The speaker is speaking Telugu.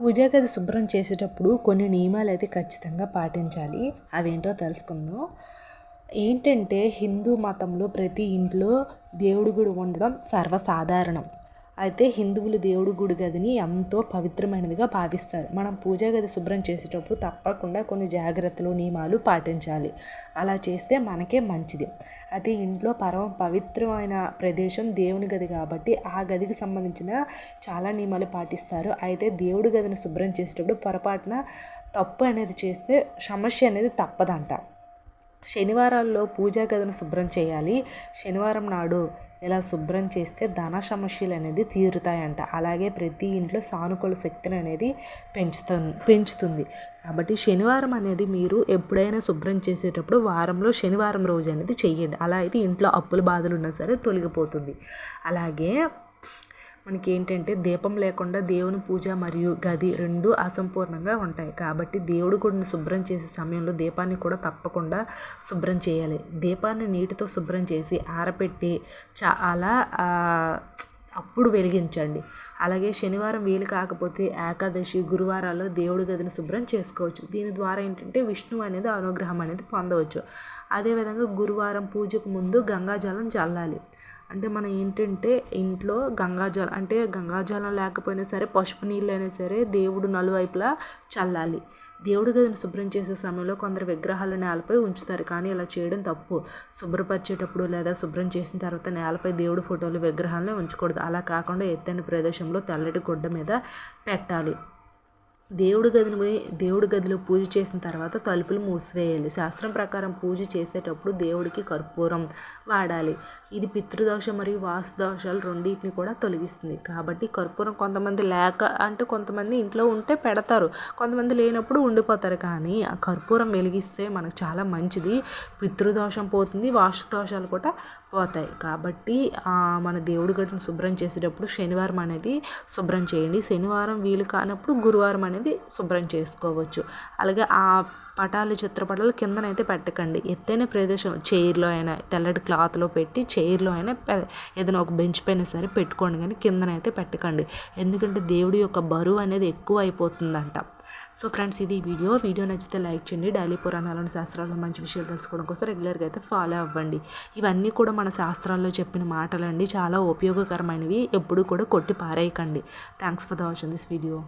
పూజా గది శుభ్రం చేసేటప్పుడు కొన్ని నియమాలు అయితే ఖచ్చితంగా పాటించాలి. అవేంటో తెలుసుకుందాం. ఏంటంటే హిందూ మతంలో ప్రతి ఇంట్లో దేవుడు గుడి ఉండడం సర్వసాధారణం. అయితే హిందువులు దేవుడి గుడి గదిని ఎంతో పవిత్రమైనదిగా భావిస్తారు. మనం పూజా గది శుభ్రం చేసేటప్పుడు తప్పకుండా కొన్ని జాగ్రత్తలు నియమాలు పాటించాలి. అలా చేస్తే మనకే మంచిది. అయితే ఇంట్లో పరమ పవిత్రమైన ప్రదేశం దేవుని గది కాబట్టి ఆ గదికి సంబంధించిన చాలా నియమాలు పాటిస్తారు. అయితే దేవుడి గదిని శుభ్రం చేసేటప్పుడు పొరపాటున తప్పు అనేది చేస్తే సమస్య అనేది తప్పదంట. శనివారాల్లో పూజా గదిని శుభ్రం చేయాలి. శనివారం నాడు ఇలా శుభ్రం చేస్తే ధన సమస్యలు అనేది తీరుతాయంట. అలాగే ప్రతి ఇంట్లో సానుకూల శక్తిని అనేది పెంచుతుంది పెంచుతుంది. కాబట్టి శనివారం అనేది మీరు ఎప్పుడైనా శుభ్రం చేసేటప్పుడు వారంలో శనివారం రోజు అనేది చెయ్యండి. అలా అయితే ఇంట్లో అప్పుల బాధలు ఉన్నా సరే తొలగిపోతుంది. అలాగే మనకి ఏంటంటే దీపం లేకుండా దేవుని పూజ మరియు గది రెండు అసంపూర్ణంగా ఉంటాయి. కాబట్టి దేవుడు గుడిని శుభ్రం చేసే సమయంలో దీపాన్ని కూడా తప్పకుండా శుభ్రం చేయాలి. దీపాన్ని నీటితో శుభ్రం చేసి ఆరపెట్టి చాలా అప్పుడు వెలిగించండి. అలాగే శనివారం వీలు కాకపోతే ఏకాదశి గురువారాల్లో దేవుడి గదిని శుభ్రం చేసుకోవచ్చు. దీని ద్వారా ఏంటంటే విష్ణువు అనేది అనుగ్రహం అనేది పొందవచ్చు. అదేవిధంగా గురువారం పూజకు ముందు గంగాజలం చల్లాలి. అంటే మనం ఏంటంటే ఇంట్లో గంగాజలం అంటే గంగాజలం లేకపోయినా సరే పసుపు నీళ్ళు అయినా సరే దేవుడు నలువైపులా చల్లాలి. దేవుడి గదిని శుభ్రం చేసే సమయంలో కొందరు విగ్రహాలు నేలపై ఉంచుతారు కానీ ఇలా చేయడం తప్పు. శుభ్రపరిచేటప్పుడు లేదా శుభ్రం చేసిన తర్వాత నేలపై దేవుడి ఫోటోలు విగ్రహాలను ఉంచకూడదు. అలా కాకుండా ఎత్తైన ప్రదేశంలో తెల్లటి గుడ్డ మీద పెట్టాలి. దేవుడి గదిని దేవుడి గదిలో పూజ చేసిన తర్వాత తలుపులు మూసివేయాలి. శాస్త్రం ప్రకారం పూజ చేసేటప్పుడు దేవుడికి కర్పూరం వాడాలి. ఇది పితృదోషం మరియు వాస్తు దోషాలు రెండింటిని కూడా తొలగిస్తుంది. కాబట్టి కర్పూరం కొంతమంది లేక అంటే కొంతమంది ఇంట్లో ఉంటే పెడతారు. కొంతమంది లేనప్పుడు ఉండిపోతారు. కానీ ఆ కర్పూరం వెలిగిస్తే మనకు చాలా మంచిది. పితృదోషం పోతుంది వాస్తు దోషాలు కూడా పోతాయి. కాబట్టి మన దేవుడి గదిని శుభ్రం చేసేటప్పుడు శనివారం అనేది శుభ్రం చేయండి. శనివారం వీలు కానప్పుడు గురువారం అనేది అనేది శుభ్రం చేసుకోవచ్చు. అలాగే ఆ పటాలు చిత్రపటాలు కిందనైతే పెట్టకండి. ఎత్తైన ప్రదేశం చైర్లో అయినా తెల్లటి క్లాత్లో పెట్టి చైర్లో అయినా ఏదైనా ఒక బెంచ్ పైన సరే పెట్టుకోండి. కానీ కిందనైతే పెట్టకండి. ఎందుకంటే దేవుడి యొక్క బరువు అనేది ఎక్కువ అయిపోతుందంట. సో ఫ్రెండ్స్ ఇది వీడియో. వీడియో నచ్చితే లైక్ చేయండి. డైలీ పురాణాలను శాస్త్రాల్లో మంచి విషయాలు తెలుసుకోవడం కోసం రెగ్యులర్గా అయితే ఫాలో అవ్వండి. ఇవన్నీ కూడా మన శాస్త్రాల్లో చెప్పిన మాటలండి. చాలా ఉపయోగకరమైనవి. ఎప్పుడు కూడా కొట్టి పారేయకండి. Thanks for the watching this video.